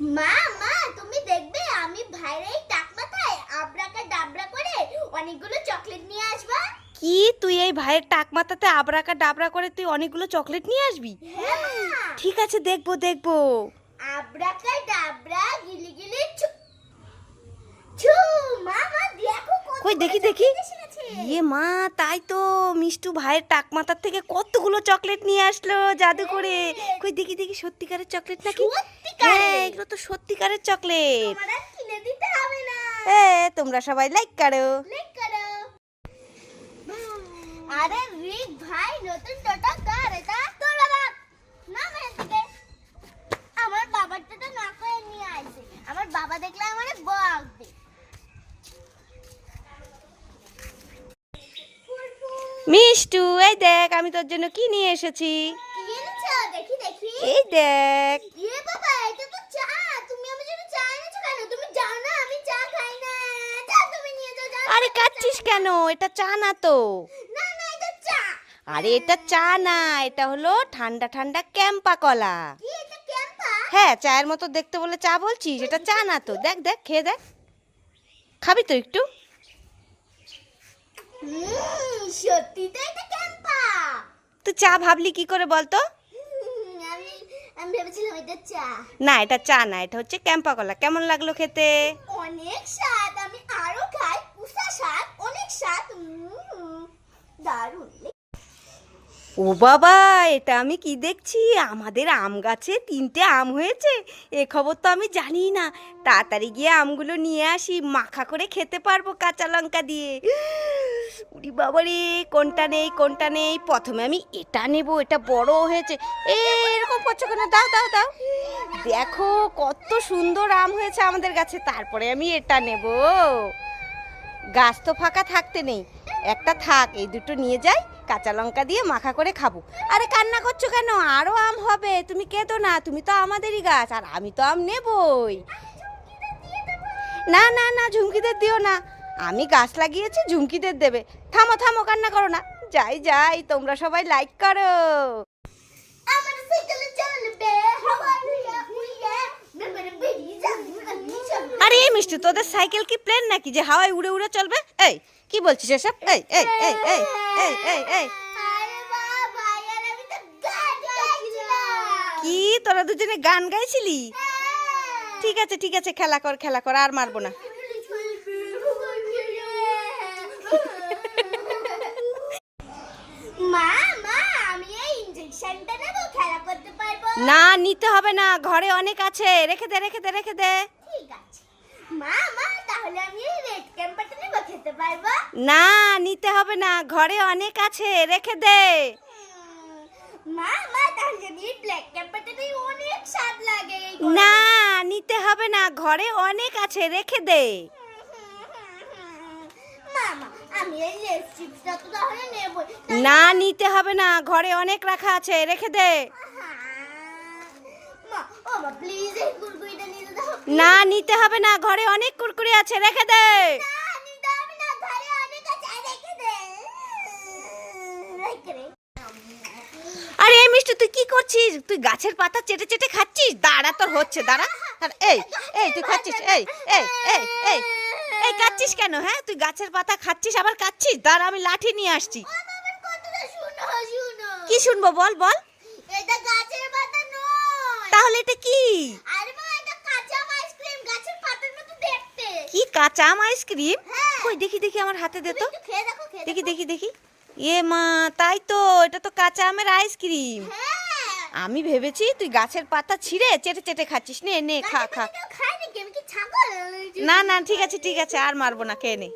মা মা তুমি দেখবে আমি ভাইয়ের এই টাক মাথায় আবরাকা ডাবরা করে অনেকগুলো চকলেট নিয়ে আসবা। কি? তুই এই ভাইয়ের টাক মাথাতে আবরাকা ডাবরা করে তুই অনেকগুলো চকলেট নিয়ে আসবি? হ্যাঁ। ঠিক আছে দেখব দেখব। আবরাকা ডাবরা গিলি গিলি ছু ছু মা মা দেখো কই দেখি দেখি। ইয়ে মা তাই তো মিষ্টু ভাইয়ের টাক মাথার থেকে কতগুলো চকলেট নিয়ে আসলো জাদু করে কই দেখি দেখি সত্যিকারের চকলেট নাকি? হ্যাঁ এগুলো তো সত্যিকারের চকলেট। এ তোমরা সবাই লাইক করো। আরে রিক ভাই নতুন টোটা কার এটা তোর বাবা না মেরে থেকে আমার বাবার টোটা না করে নিয়ে আসে আমার বাবা দেখলে আমার বকবে মিষ্টু এই দেখ আমি তোর জন্য কি নিয়ে এসেছি? এই দেখ। ইয়ে আরে কাচ্ছিস কেন? এটা চা না তো। আরে এটা চা না এটা হলো ঠান্ডা ঠান্ডা ক্যাম্পা কলা। হ্যাঁ চায়ের মতো দেখতে বলে চা বলছিস এটা চা না তো। দেখ দেখ খেয়ে দেখ। খাবি তো একটু? হুম। সত্যি তো এটা ক্যাম্পা। তুই চা ভাবলি কি করে বলতো? আমি আমি ভেবেছিলাম এটা চা। না এটা চা না এটা হচ্ছে ক্যাম্পা কলা। কেমন লাগল খেতে? অনেক স্বাদ আমি আরও খাই। উষা স্বাদ অনেক স্বাদ। দারুণ। ও বাবা এটা আমি কি দেখছি? আমাদের আম গাছে তিনটে আম হয়েছে। এ খবর তো আমি জানি না। তাড়াতাড়ি গিয়ে আমগুলো নিয়ে আসি মাখা করে খেতে পারব কাঁচা লঙ্কা দিয়ে। উরি বাবা রে, কোনটা নেই কোনটা নেই? প্রথমে আমি এটা নেব, এটা বড় হয়েছে। এরকম করছ কেন? দাও দাও দাও। দেখো, কত সুন্দর আম হয়েছে আমাদের গাছে। তারপরে আমি এটা নেব। গাছ তো ফাঁকা থাকতে নেই। একটা থাক, এই দুটো নিয়ে যাই, কাঁচা লঙ্কা দিয়ে মাখা করে খাব। আরে কান্না করছ কেন? আরও আম হবে। তুমি কেতো না, তুমি তো আমাদেরই গাছ, আর আমি তো আম নেবই। না না না, ঝুমকিদের দিও না। আমি গাছ লাগিয়েছি ঝুমকিদের দেবে। থামো থামো কান্না করো না। যাই যাই তোমরা সবাই লাইক করো। আরে এই মিষ্টি তোদের সাইকেল কি প্লেন নাকি যে হাওয়ায় উড়ে উড়ে চলবে? এই কি বলছিস এসব? এই এই এই এই এই এই এই কি তোরা দুজনে গান গাইছিলি? ঠিক আছে ঠিক আছে খেলা কর খেলা কর আর মারবো না মা মা আমি এই ইনজেকশনটা নেব খেলা করতে পারব না নিতে হবে না ঘরে অনেক আছে। রেখে দে রেখে দে রেখে দে। ঠিক আছে। মা মা তাহলে আমি রেড ক্যাম্পারটা নেব খেতে পারব? না নিতে হবে না ঘরে অনেক আছে রেখে দে। মা মা তাহলে আমি ব্ল্যাক ক্যাম্পারটা নিয়ে অনেক স্বাদ লাগে না নিতে হবে না ঘরে অনেক আছে রেখে দে। না নিতে হবে না ঘরে অনেক রাখা আছে রেখে দে মা ও মা প্লিজ এই কুরকুরিটা নিয়ে দাও না নিতে হবে না ঘরে অনেক কুরকুরি আছে রেখে দে। আরে এই মিষ্টি তুই কি করছিস? তুই গাছের পাতা চেটে চেটে খাচ্ছিস? দাঁড়া তোর হচ্ছে দাঁড়া। এই এই তুই খাচ্ছিস এই এই এই এই এই কাচ্ছিস কেন হ্যাঁ? তুই গাছের পাতা খাচ্ছিস আবার কাচ্ছিস? দাঁড়া আমি লাঠি নিয়ে আসছি। কি শুনব বল বল। এটা গাছের পাতা নয় তাহলে এটা কি আরে মা এটা কাঁচা আইসক্রিম গাছের পাতার মতো দেখতে। কি কাঁচা আম আইসক্রিম? হ্যাঁ। কই দেখি দেখি আমার হাতে দে তো। দেখো দেখি দেখি। এ মা তাই তো এটা তো কাঁচা আমের আইসক্রিম। হ্যাঁ। আমি ভেবেছি তুই গাছের পাতা ছিঁড়ে চেটে চেটে খাচ্ছিস। নে নে খা খা। না না ঠিক আছে ঠিক আছে আর মারবো না খেয়ে নে।